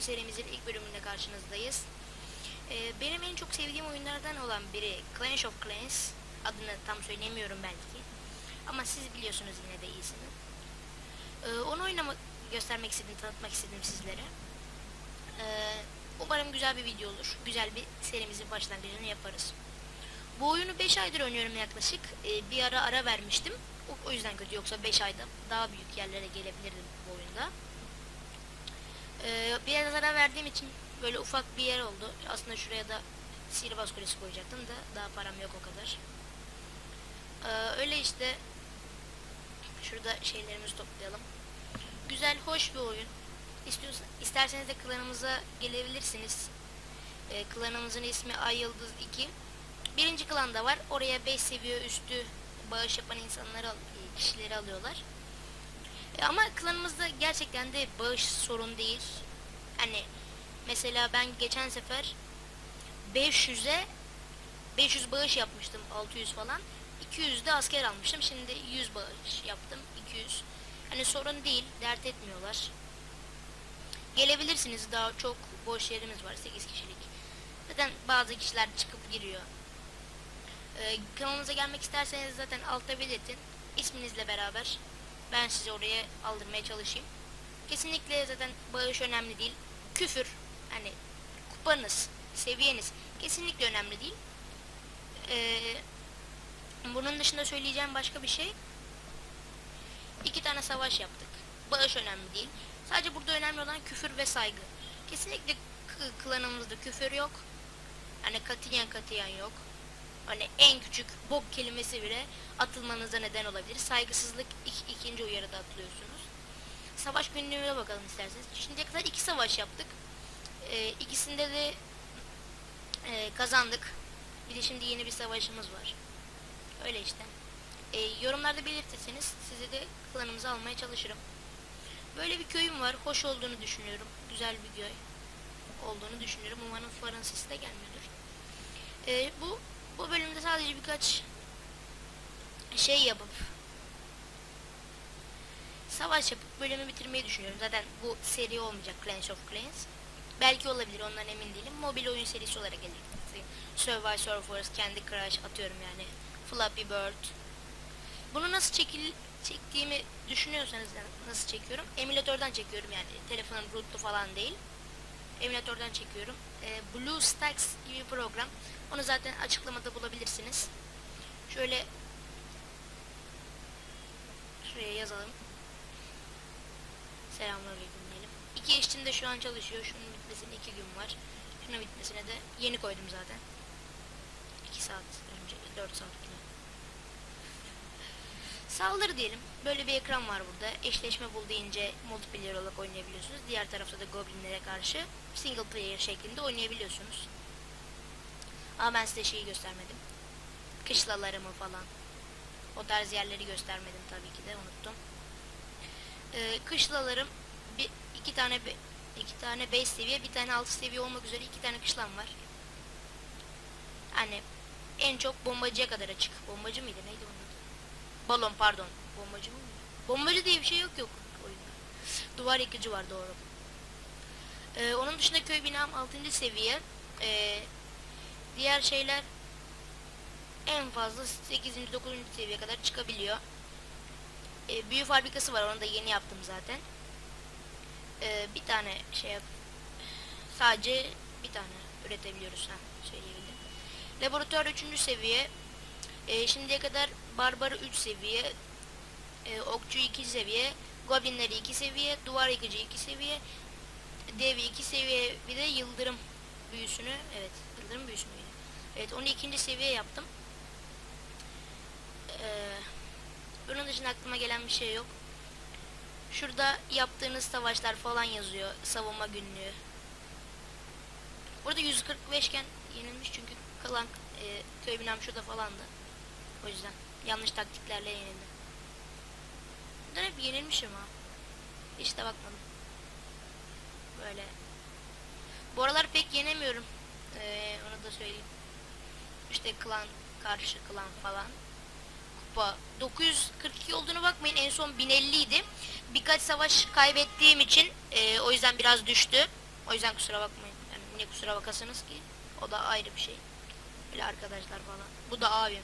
oyun serimizin ilk bölümünde karşınızdayız. Ee, benim en çok sevdiğim oyunlardan olan biri Clash of Clans. Adını tam söyleyemiyorum belki. Ama siz biliyorsunuz yine de iyisini. Ee, onu oynamak, göstermek istedim, tanıtmak istedim sizlere. Ee, umarım güzel bir video olur. Güzel bir serimizin başlangıcını yaparız. Bu oyunu 5 aydır oynuyorum yaklaşık. Ee, bir ara ara vermiştim. O, o yüzden kötü. Yoksa 5 ayda daha büyük yerlere gelebilirdim bu oyunda. Ee, biraz ara verdiğim için böyle ufak bir yer oldu. Aslında şuraya da sihirbaz kulesi koyacaktım da daha param yok o kadar. Ee, öyle işte. Şurada şeylerimizi toplayalım. Güzel, hoş bir oyun. İstiyorsan, isterseniz de klanımıza gelebilirsiniz. Ee, klanımızın ismi Ay Yıldız 2. Birinci klanda var. Oraya 5 seviye üstü bağış yapan insanları kişileri alıyorlar. E, ama klanımızda gerçekten de bağış sorun değil. Hani mesela ben geçen sefer 500'e 500 bağış yapmıştım 600 falan. 200 de asker almıştım. Şimdi 100 bağış yaptım. 200. Hani sorun değil. Dert etmiyorlar. Gelebilirsiniz. Daha çok boş yerimiz var. 8 kişilik. Zaten bazı kişiler çıkıp giriyor. Ee, kanalımıza gelmek isterseniz zaten altta belirtin. İsminizle beraber ben sizi oraya aldırmaya çalışayım. Kesinlikle zaten bağış önemli değil. Küfür, hani kupanız, seviyeniz kesinlikle önemli değil. Ee, bunun dışında söyleyeceğim başka bir şey. İki tane savaş yaptık. Bağış önemli değil. Sadece burada önemli olan küfür ve saygı. Kesinlikle klanımızda küfür yok. Hani katiyen katiyen yok. Hani en küçük bok kelimesi bile atılmanıza neden olabilir. Saygısızlık ik- ikinci uyarıda atılıyorsunuz. Savaş günlüğüne bakalım isterseniz. Şimdiye kadar iki savaş yaptık. Ee, ikisinde de e, kazandık. Bir de şimdi yeni bir savaşımız var. Öyle işte. Ee, yorumlarda belirtirseniz sizi de klanımıza almaya çalışırım. Böyle bir köyüm var. Hoş olduğunu düşünüyorum. Güzel bir köy olduğunu düşünüyorum. Umarım sesi de gelmiyordur. Ee, bu bu bölümde sadece birkaç şey yapıp savaş yapıp bölümü bitirmeyi düşünüyorum. Zaten bu seri olmayacak Clash of Clans. Belki olabilir ondan emin değilim. Mobil oyun serisi olarak gelecek. Survival Surfers, Candy Crush atıyorum yani. Flappy Bird. Bunu nasıl çekil çektiğimi düşünüyorsanız yani nasıl çekiyorum? Emülatörden çekiyorum yani. Telefonum rootlu falan değil. Emülatörden çekiyorum. Ee, BlueStacks gibi bir program. Onu zaten açıklamada bulabilirsiniz. Şöyle şuraya yazalım. Selamünaleyküm diyelim. İki işçim de şu an çalışıyor. Şunun bitmesine iki gün var. Şunun bitmesine de yeni koydum zaten. 2 saat önce, 4 saat. Saldırı diyelim. Böyle bir ekran var burada. Eşleşme bul deyince multiplayer olarak oynayabiliyorsunuz. Diğer tarafta da goblinlere karşı single player şeklinde oynayabiliyorsunuz. Ama ben size şeyi göstermedim. Kışlalarımı falan. O tarz yerleri göstermedim tabii ki de unuttum. Ee, kışlalarım bir iki tane iki tane 5 seviye, bir tane 6 seviye olmak üzere iki tane kışlam var. Hani en çok bombacıya kadar açık. Bombacı mıydı? Neydi onun? Balon pardon. Bombacı mı? Bombacı diye bir şey yok yok oyunda. Duvar yıkıcı var doğru. Ee, onun dışında köy binam 6. seviye. Ee, diğer şeyler en fazla 8. 9. seviye kadar çıkabiliyor. Ee, büyü fabrikası var. Onu da yeni yaptım zaten. Ee, bir tane şey yap. Sadece bir tane üretebiliyoruz ha söyleyebilirim. Laboratuvar 3. seviye. Ee, şimdiye kadar Barbarı 3 seviye. E, okçu 2 seviye. Goblinleri 2 seviye. Duvar yıkıcı 2 seviye. Devi 2 seviye. Bir de yıldırım büyüsünü. Evet yıldırım büyüsü? Evet onu ikinci seviye yaptım. Ee, bunun dışında aklıma gelen bir şey yok. Şurada yaptığınız savaşlar falan yazıyor. Savunma günlüğü. Burada 145 iken yenilmiş çünkü kalan e, köy binam şurada falandı. O yüzden yanlış taktiklerle yenildim. Bundan hep yenilmişim ha. Hiç de. Böyle. Bu aralar pek yenemiyorum. Ee, onu da söyleyeyim. İşte klan karşı klan falan. Kupa 942 olduğunu bakmayın. En son 1050 idi. Birkaç savaş kaybettiğim için e, o yüzden biraz düştü. O yüzden kusura bakmayın. Yani niye kusura bakasınız ki? O da ayrı bir şey. Böyle arkadaşlar falan. Bu da abim.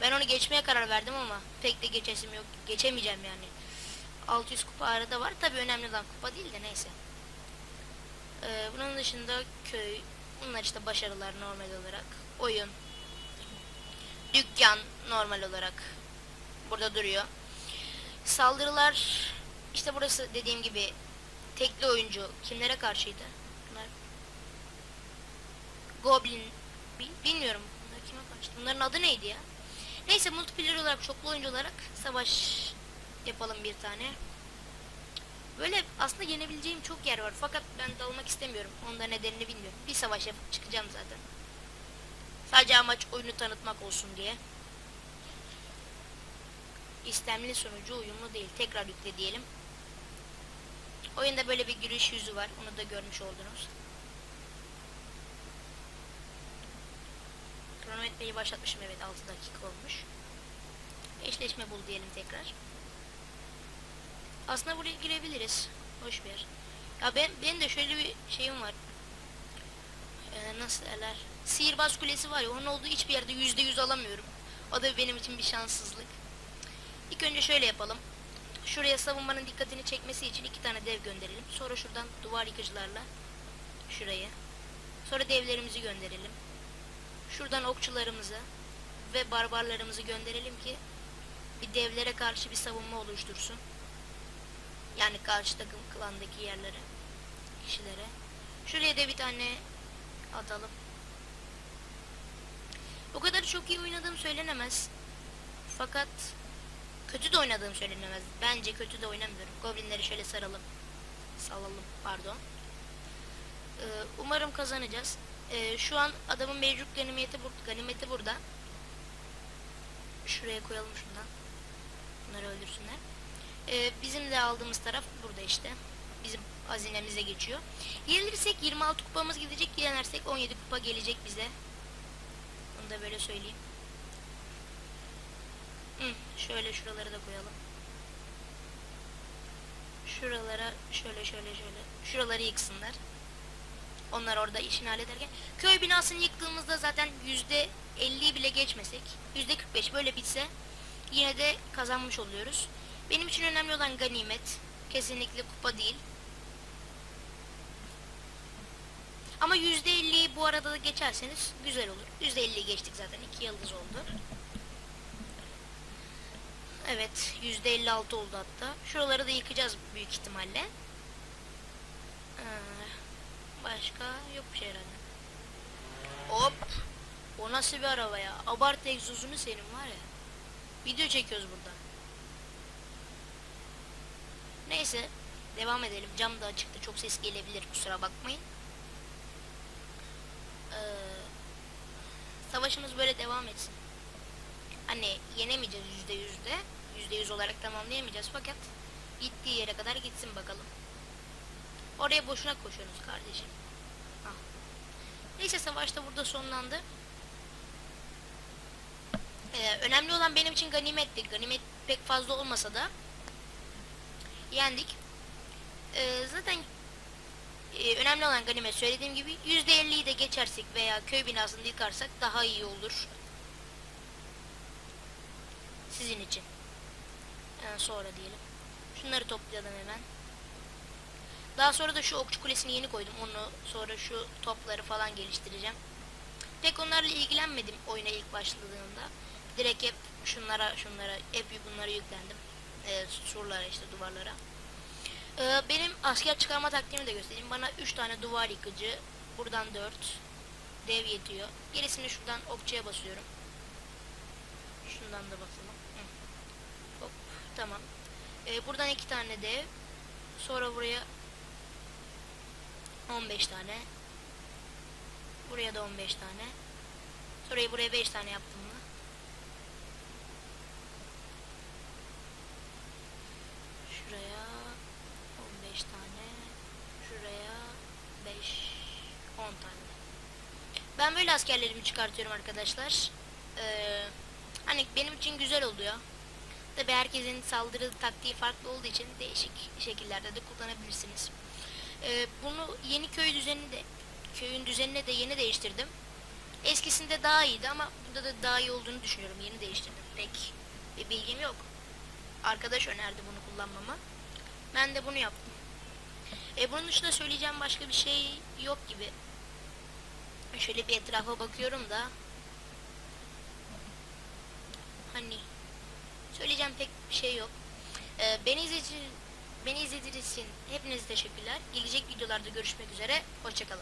Ben onu geçmeye karar verdim ama pek de geçesim yok. Geçemeyeceğim yani. 600 kupa arada var. Tabi önemli olan kupa değil de neyse. Ee, bunun dışında köy. Bunlar işte başarılar normal olarak. Oyun. Dükkan normal olarak. Burada duruyor. Saldırılar işte burası dediğim gibi tekli oyuncu kimlere karşıydı? Bunlar Goblin bi- bilmiyorum bunlar kime karşı. Bunların adı neydi ya? Neyse multiplayer olarak çoklu oyuncu olarak savaş yapalım bir tane. Böyle aslında yenebileceğim çok yer var fakat ben dalmak istemiyorum. Onda nedenini bilmiyorum. Bir savaş yapıp çıkacağım zaten. Sadece amaç oyunu tanıtmak olsun diye. İstemli sonucu uyumlu değil. Tekrar yükle diyelim. Oyunda böyle bir giriş yüzü var. Onu da görmüş oldunuz. Kronometreyi başlatmışım evet 6 dakika olmuş. Eşleşme bul diyelim tekrar. Aslında buraya girebiliriz. Hoş bir yer. Ya ben benim de şöyle bir şeyim var. Ee, nasıl derler? Sihirbaz kulesi var ya onun olduğu hiçbir yerde yüzde yüz alamıyorum. O da benim için bir şanssızlık. İlk önce şöyle yapalım. Şuraya savunmanın dikkatini çekmesi için iki tane dev gönderelim. Sonra şuradan duvar yıkıcılarla şuraya. Sonra devlerimizi gönderelim. Şuradan okçularımızı ve barbarlarımızı gönderelim ki bir devlere karşı bir savunma oluştursun. Yani karşı takım klandaki yerlere, kişilere. Şuraya da bir tane atalım. O kadar çok iyi oynadığım söylenemez. Fakat kötü de oynadığım söylenemez. Bence kötü de oynamıyorum. Goblinleri şöyle saralım. Salalım pardon. Ee, umarım kazanacağız. Ee, şu an adamın mevcut ganimeti, bur ganimeti burada. Şuraya koyalım şundan. Bunları öldürsünler. Ee, bizim de aldığımız taraf burada işte. Bizim hazinemize geçiyor. Yenilirsek 26 kupamız gidecek. Yenersek 17 kupa gelecek bize. Bunu da böyle söyleyeyim. Hı, şöyle şuraları da koyalım. Şuralara şöyle şöyle şöyle. Şuraları yıksınlar. Onlar orada işini hallederken. Köy binasını yıktığımızda zaten yüzde 50 bile geçmesek. Yüzde 45 böyle bitse yine de kazanmış oluyoruz. Benim için önemli olan ganimet. Kesinlikle kupa değil. Ama yüzde 50'yi bu arada da geçerseniz güzel olur. Yüzde 50'yi geçtik zaten. iki yıldız oldu. Evet. Yüzde 56 oldu hatta. Şuraları da yıkacağız büyük ihtimalle. Ee, başka yok bir şey herhalde. Hop. O nasıl bir araba ya? Abart egzozunu senin var ya. Video çekiyoruz burada. Neyse. Devam edelim. Cam da açıktı. Çok ses gelebilir. Kusura bakmayın. Ee, savaşımız böyle devam etsin. Hani yenemeyeceğiz yüzde yüzde. Yüzde yüz olarak tamamlayamayacağız fakat gittiği yere kadar gitsin bakalım. Oraya boşuna koşuyorsunuz kardeşim. Ah. Neyse savaş da burada sonlandı. Ee, önemli olan benim için ganimetti. Ganimet pek fazla olmasa da yendik. Ee, zaten e, önemli olan ganimet söylediğim gibi %50'yi de geçersek veya köy binasını yıkarsak daha iyi olur. Sizin için. Yani sonra diyelim. Şunları toplayalım hemen. Daha sonra da şu okçu kulesini yeni koydum. Onu sonra şu topları falan geliştireceğim. Pek onlarla ilgilenmedim oyuna ilk başladığımda. Direkt hep şunlara şunlara hep bunlara yüklendim. Ee, surlara işte duvarlara. Ee, benim asker çıkarma taktiğimi de göstereyim. Bana 3 tane duvar yıkıcı. Buradan 4. Dev yetiyor. Gerisini şuradan okçuya basıyorum. Şundan da basalım. Hop tamam. Ee, buradan 2 tane dev. Sonra buraya 15 tane. Buraya da 15 tane. Sonra buraya 5 tane yaptım mı? Şuraya 15 tane. Şuraya 5 10 tane. Ben böyle askerlerimi çıkartıyorum arkadaşlar. Ee, hani benim için güzel oluyor. Tabi herkesin saldırı taktiği farklı olduğu için değişik şekillerde de kullanabilirsiniz. Ee, bunu yeni köy düzeninde köyün düzenine de yeni değiştirdim. Eskisinde daha iyiydi ama bunda da daha iyi olduğunu düşünüyorum. Yeni değiştirdim. Pek bir bilgim yok. Arkadaş önerdi bunu kullanmamı. Ben de bunu yaptım. E bunun dışında söyleyeceğim başka bir şey yok gibi. Şöyle bir etrafa bakıyorum da. Hani söyleyeceğim pek bir şey yok. Ee, beni izlediğiniz beni izlediğiniz için hepinize teşekkürler. Gelecek videolarda görüşmek üzere. Hoşçakalın.